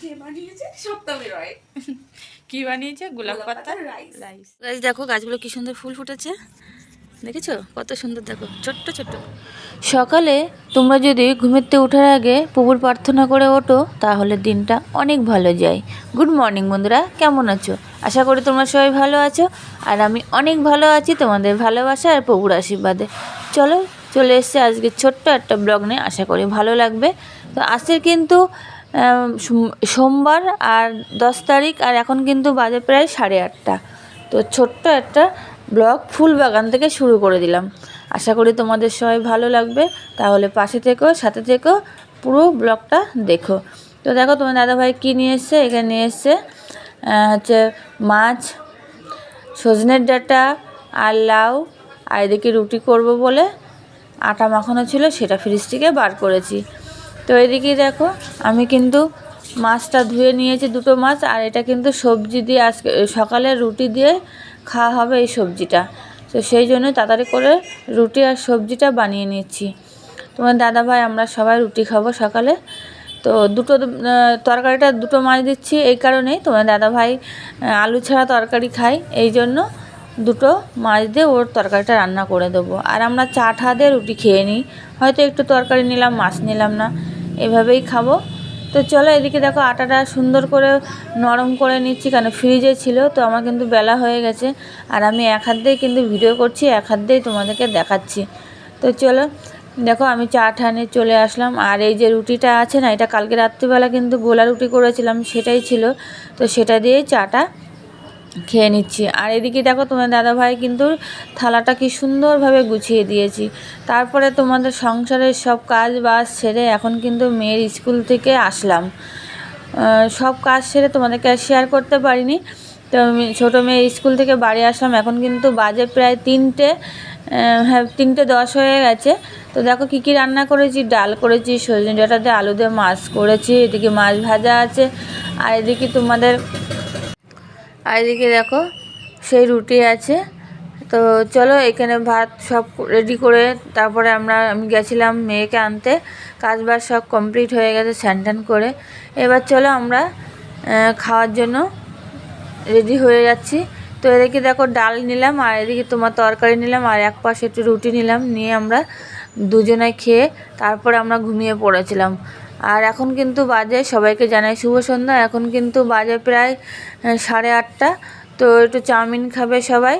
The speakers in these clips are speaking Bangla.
কে বানিয়েছে? কি বানিয়েছে? গোলাপ পাতা। রাইস গাছ দেখো গাছগুলো কি সুন্দর ফুল ফুটেছে। দেখেছ? কত সুন্দর দেখো। ছোট্ট ছোট্ট। সকালে তোমরা যদি থেকে ওঠার আগে প্রভুর প্রার্থনা করে ওঠো তাহলে দিনটা অনেক ভালো যায়। গুড মর্নিং বন্ধুরা। কেমন আছো? আশা করি তোমরা সবাই ভালো আছো। আর আমি অনেক ভালো আছি তোমাদের ভালোবাসা আর প্রভুর আশীর্বাদে। চলো চলে এসছে। আজকে ছোট্ট একটা ব্লগ নিয়ে আশা করি ভালো লাগবে। তো আজকের কিন্তু সোমবার আর দশ তারিখ আর এখন কিন্তু বাজে প্রায় সাড়ে আটটা। তো ছোট্ট একটা ব্লগ ফুল বাগান থেকে শুরু করে দিলাম। আশা করি তোমাদের সবাই ভালো লাগবে। তাহলে পাশে থেকো, সাথে থেকো, পুরো ব্লগটা দেখো। তো দেখো তোমার দাদাভাই কী নিয়ে এসছে? এখানে নিয়ে এসছে হচ্ছে মাছ, সজনের ডাটা আর লাউ। আর এদিকে রুটি করব বলে আটা মাখানো ছিল, সেটা ফ্রিজ থেকে বার করেছি। তো এদিকে দেখো, আমি কিন্তু মাছটা ধুয়ে নিয়েছি, দুটো মাছ, আর এটা কিন্তু সবজি দিয়ে আজকে সকালে রুটি দিয়ে খাওয়া হবে এই সবজিটা। তো সেই জন্য তাড়াতাড়ি করে রুটি আর সবজিটা বানিয়ে নিচ্ছি। তোমার দাদা ভাই আমরা সবাই রুটি খাব সকালে। তো দুটো তরকারিটা দুটো মাছ দিচ্ছি, এই কারণেই তোমার দাদা ভাই আলু ছাড়া তরকারি খায়, এই জন্য দুটো মাছ দিয়ে ওর তরকারিটা রান্না করে দেবো। আর আমরা চা ঠা দিয়ে রুটি খেয়ে নিই। হয়তো একটু তরকারি নিলাম, মাছ নিলাম না। এভাবেই খাব। তো চলো এদিকে দেখো আটাটা সুন্দর করে নরম করে নিচ্ছি কেন ফ্রিজে ছিল, তো আমার কিন্তু বেলা হয়ে গেছে। আর আমি এক হাত দিয়েই কিন্তু ভিডিও করছি, এক হাত দিয়েই তোমাদেরকে দেখাচ্ছি। তো চলো, দেখো আমি চা ঠা নিয়ে চলে আসলাম। আর এই যে রুটিটা আছে না, এটা কালকে রাত্রিবেলা কিন্তু গোলা রুটি করেছিলাম, সেটাই ছিল। তো সেটা দিয়েই চাটা খেয়ে নিচ্ছি। আর এদিকে দেখো তোমার দাদাভাই কিন্তু থালাটা কি সুন্দরভাবে গুছিয়ে দিয়েছি। তারপরে তোমাদের সংসারের সব কাজ বাজ সেরে এখন কিন্তু মেয়ের স্কুল থেকে আসলাম। সব কাজ সেরে তোমাদেরকে আর শেয়ার করতে পারিনি। তো ছোটো মেয়ে স্কুল থেকে বাড়ি আসলাম। এখন কিন্তু বাজে প্রায় তিনটে হ্যাঁ তিনটে দশ হয়ে গেছে। তো দেখো কী কী রান্না করেছি। ডাল করেছি, সজনে ডাঁটা দিয়ে আলু দিয়ে মাছ করেছি। এদিকে মাছ ভাজা আছে। আর এদিকে তোমাদের আর এদিকে দেখো, সেই রুটি আছে। তো চলো এখানে ভাত সব রেডি করে তারপরে আমরা, আমি গেছিলাম মেয়েকে আনতে। কাজ বাজ সব কমপ্লিট হয়ে গেছে স্যানট্যান করে। এবার চলো আমরা খাওয়ার জন্য রেডি হয়ে যাচ্ছি। তো এদিকে দেখো ডাল নিলাম, আর এদিকে তোমার তরকারি নিলাম, আর এক পাশে একটু রুটি নিলাম। নিয়ে আমরা দুজনে খেয়ে তারপরে আমরা ঘুমিয়ে পড়েছিলাম। আর এখন কিন্তু বাজে, সবাইকে জানাই শুভ সন্ধ্যা। এখন কিন্তু বাজে প্রায় সাড়ে আটটা। তো একটু চাউমিন খাবে সবাই।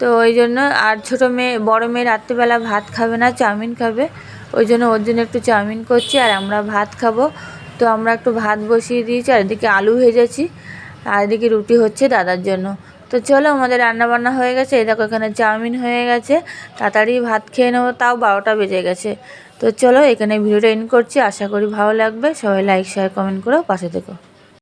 তো ওই জন্য, আর ছোটো মেয়ে, বড়ো মেয়ে রাত্রিবেলা ভাত খাবে না, চাউমিন খাবে। ওই জন্য ওর জন্য একটু চাউমিন করছি, আর আমরা ভাত খাব। তো আমরা একটু ভাত বসিয়ে দিয়েছি, আর এদিকে আলু ভেজেছি, আর এদিকে রুটি হচ্ছে দাদার জন্য। তো চলো আমাদের রান্না বান্না হয়ে গেছে। এই দেখো এখানে চাউমিন হয়ে গেছে। তাড়াতাড়ি ভাত খেয়ে নেব, তাও বারোটা বেজে গেছে। তো চলো এখানে ভিডিওটা এন্ড করছি। আশা করি ভালো লাগবে। সবাই লাইক শেয়ার কমেন্ট করো পাশে থেকো।